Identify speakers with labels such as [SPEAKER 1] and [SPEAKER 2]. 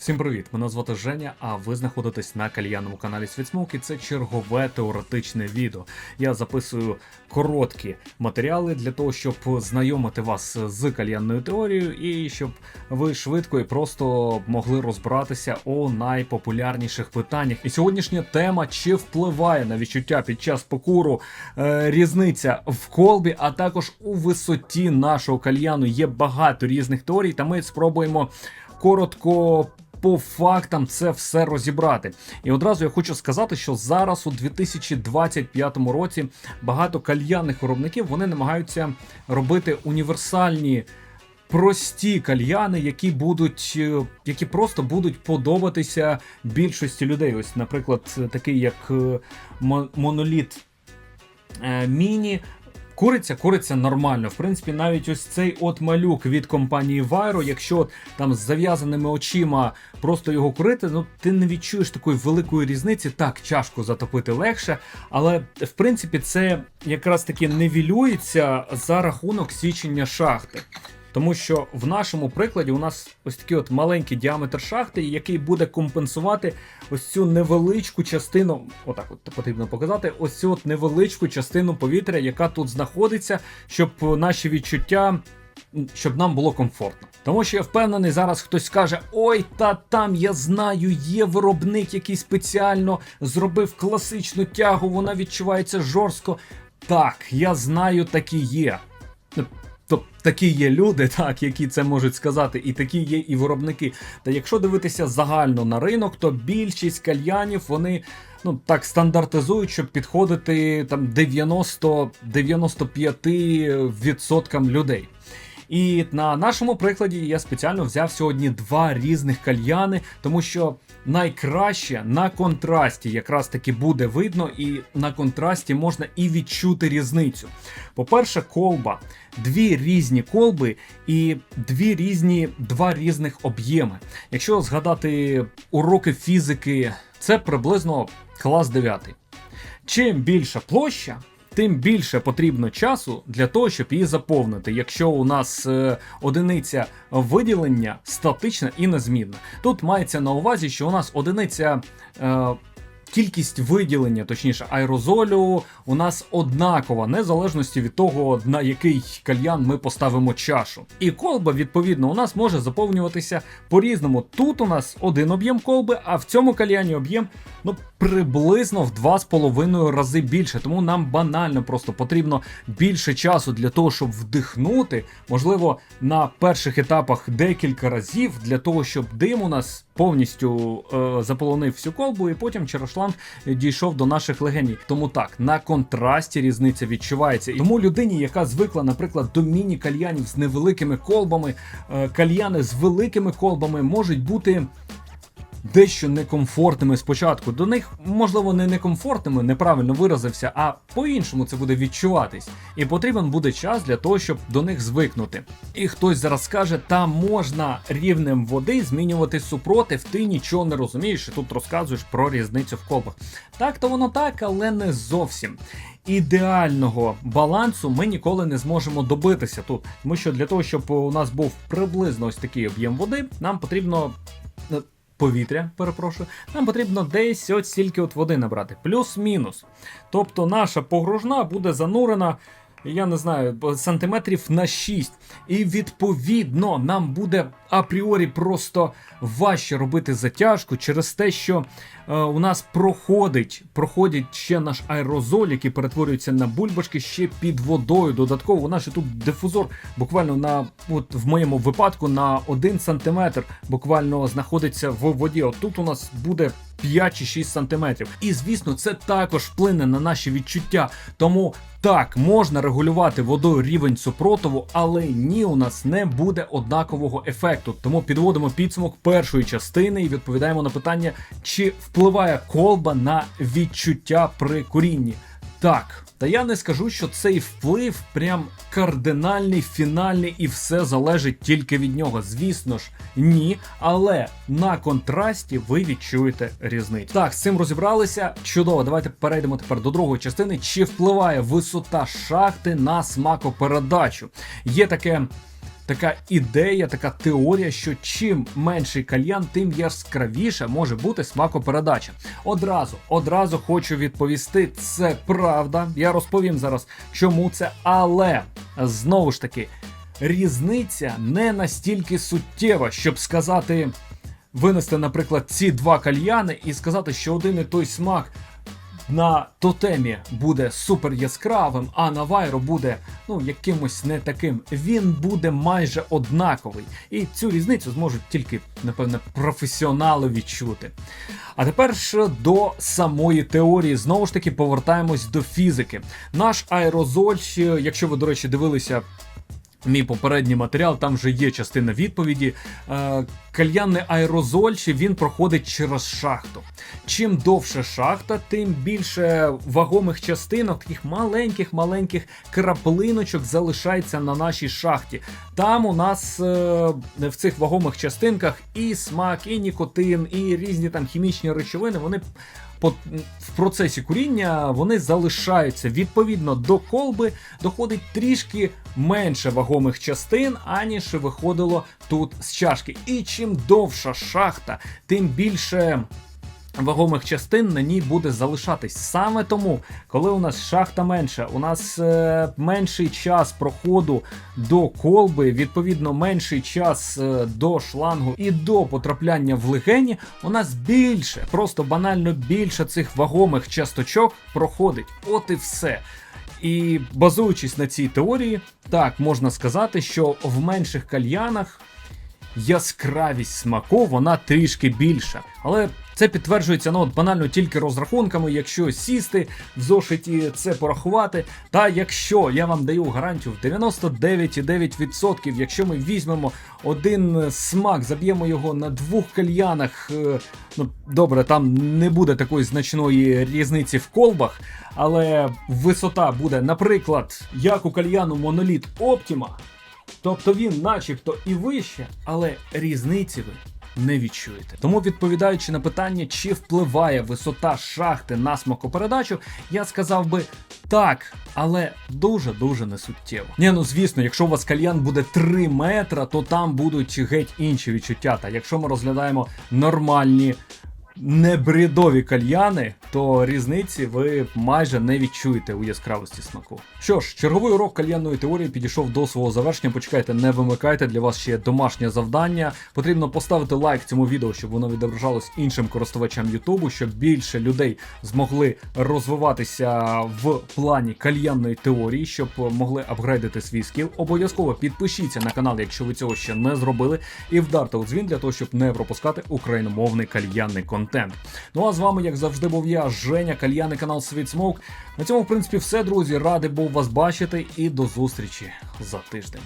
[SPEAKER 1] Всім привіт! Мене звати Женя, а ви знаходитесь на кальянному каналі Світсмок і це чергове теоретичне відео. Я записую короткі матеріали для того, щоб знайомити вас з кальянною теорією і щоб ви швидко і просто могли розбиратися у найпопулярніших питаннях. І сьогоднішня тема чи впливає на відчуття під час покуру е, різниця в колбі, а також у висоті нашого кальяну. Є багато різних теорій, та ми спробуємо коротко. По фактам це все розібрати. І одразу я хочу сказати, що зараз у 2025 році багато кальянних виробників вони намагаються робити універсальні. Прості кальяни, які будуть, е, які просто будуть подобатися більшості людей. Ось, наприклад, такий як е, моноліт е, міні. Куриться, куриться нормально. В принципі, навіть ось цей от малюк від компанії Viro, якщо там з зав'язаними очима просто його курити, ну ти не відчуєш такої великої різниці. Так, чашку затопити легше, але в принципі це якраз таки невілюється за рахунок січення шахти. Тому що в нашому прикладі у нас ось такий от маленький діаметр шахти, який буде компенсувати ось цю невеличку частину, отак от потрібно показати, ось цю от невеличку частину повітря, яка тут знаходиться, щоб наші відчуття, щоб нам було комфортно. Тому що я впевнений, зараз хтось скаже: ой, та там я знаю, є виробник, який спеціально зробив класичну тягу, вона відчувається жорстко. Так, я знаю, такі є. Такі є люди, так, які це можуть сказати, і такі є і виробники. Та якщо дивитися загально на ринок, то більшість кальянів вони ну так стандартизують, щоб підходити там 90-95% людей. І на нашому прикладі я спеціально взяв сьогодні два різних кальяни, тому що найкраще на контрасті якраз таки буде видно, і на контрасті можна і відчути різницю. По-перше, колба, дві різні колби і дві різні, два різних об'єми. Якщо згадати уроки фізики, це приблизно клас 9. Чим більша площа, тим більше потрібно часу для того, щоб її заповнити, якщо у нас е, одиниця виділення статична і незмінна. Тут мається на увазі, що у нас одиниця. Е, Кількість виділення, точніше, аерозолю у нас однакова, незалежності від того, на який кальян ми поставимо чашу. І колба, відповідно, у нас може заповнюватися по-різному. Тут у нас один об'єм колби, а в цьому кальяні об'єм ну приблизно в 2,5 рази більше. Тому нам банально просто потрібно більше часу для того, щоб вдихнути. Можливо, на перших етапах декілька разів для того, щоб дим у нас повністю е, заполонив всю колбу, і потім через шланг дійшов до наших легеній. Тому так, на контрасті різниця відчувається. І Тому людині, яка звикла, наприклад, до міні-кальянів з невеликими колбами, е, кальяни з великими колбами можуть бути. Дещо некомфортними спочатку. До них, можливо, не некомфортними, неправильно виразився, а по-іншому це буде відчуватись. І потрібен буде час для того, щоб до них звикнути. І хтось зараз скаже, та можна рівнем води змінювати супротив, ти нічого не розумієш, і тут розказуєш про різницю в колбах. Так, то воно так, але не зовсім. Ідеального балансу ми ніколи не зможемо добитися тут. Тому що для того, щоб у нас був приблизно ось такий об'єм води, нам потрібно. Повітря, перепрошую, нам потрібно десь от стільки от води набрати, плюс-мінус. Тобто наша погружна буде занурена, я не знаю, сантиметрів на 6. І відповідно нам буде апріорі просто важче робити затяжку через те, що е, у нас проходить, проходить ще наш аерозоль, який перетворюється на бульбашки ще під водою. Додатково у нас ще тут дифузор буквально на, от в моєму випадку, на 1 сантиметр буквально знаходиться в воді. От тут у нас буде 5 чи 6 сантиметрів. І звісно, це також вплине на наші відчуття. Тому так, можна регулювати водою рівень супротиву, але ні, у нас не буде однакового ефекту. Тому підводимо підсумок першої частини і відповідаємо на питання, чи впливає колба на відчуття при курінні. Так, та я не скажу, що цей вплив прям кардинальний, фінальний і все залежить тільки від нього. Звісно ж, ні. Але на контрасті ви відчуєте різницю. Так, з цим розібралися. Чудово, давайте перейдемо тепер до другої частини. Чи впливає висота шахти на смакопередачу? Є таке така ідея, така теорія, що чим менший кальян, тим яскравіше може бути смакопередача. Одразу, одразу хочу відповісти, це правда. Я розповім зараз, чому це, але знову ж таки, різниця не настільки суттєва, щоб сказати, винести, наприклад, ці два кальяни і сказати, що один і той смак на тотемі буде супер яскравим, а на вайро буде ну якимось не таким. Він буде майже однаковий. І цю різницю зможуть тільки, напевне, професіонали відчути. А тепер ж до самої теорії. Знову ж таки, повертаємось до фізики. Наш аерозоль, якщо ви, до речі, дивилися. Мій попередній матеріал, там вже є частина відповіді. Е, Кальянний аерозоль він проходить через шахту. Чим довше шахта, тим більше вагомих частинок, таких маленьких-маленьких краплиночок залишається на нашій шахті. Там у нас е, в цих вагомих частинках і смак, і нікотин, і різні там хімічні речовини. Вони в процесі куріння вони залишаються. Відповідно до колби доходить трішки менше вагомих частин, аніж виходило тут з чашки. І чим довша шахта, тим більше. Вагомих частин на ній буде залишатись. Саме тому, коли у нас шахта менша, у нас е, менший час проходу до колби, відповідно, менший час е, до шлангу і до потрапляння в легені, у нас більше, просто банально більше цих вагомих часточок проходить. От і все. І базуючись на цій теорії, так можна сказати, що в менших кальянах яскравість смаку вона трішки більша. Але це підтверджується ну, банально тільки розрахунками, якщо сісти в зошиті це порахувати. Та якщо я вам даю гарантію в 99,9%, якщо ми візьмемо один смак, заб'ємо його на двох кальянах, е, ну добре, там не буде такої значної різниці в колбах, але висота буде, наприклад, як у кальяну моноліт Optima, Тобто він, начебто, і вище, але різниці ви не відчуєте. Тому, відповідаючи на питання, чи впливає висота шахти на смакопередачу, я сказав би так, але дуже-дуже несуттєво. Ні, ну звісно, якщо у вас кальян буде 3 метра, то там будуть геть інші відчуття. Та якщо ми розглядаємо нормальні небрідові кальяни, то різниці ви майже не відчуєте у яскравості смаку. Що ж, черговий урок кальянної теорії підійшов до свого завершення. Почекайте, не вимикайте для вас ще домашнє завдання. Потрібно поставити лайк цьому відео, щоб воно відображалось іншим користувачам Ютубу, щоб більше людей змогли розвиватися в плані кальянної теорії, щоб могли апгрейдити свій скіл. Обов'язково підпишіться на канал, якщо ви цього ще не зробили, і вдарте у дзвін для того, щоб не пропускати україномовний кальянний контент. Ну а з вами, як завжди, був я, Женя, кальяний канал Світ Смоук. На цьому, в принципі, все, друзі. Радий був вас бачити і до зустрічі за тиждень.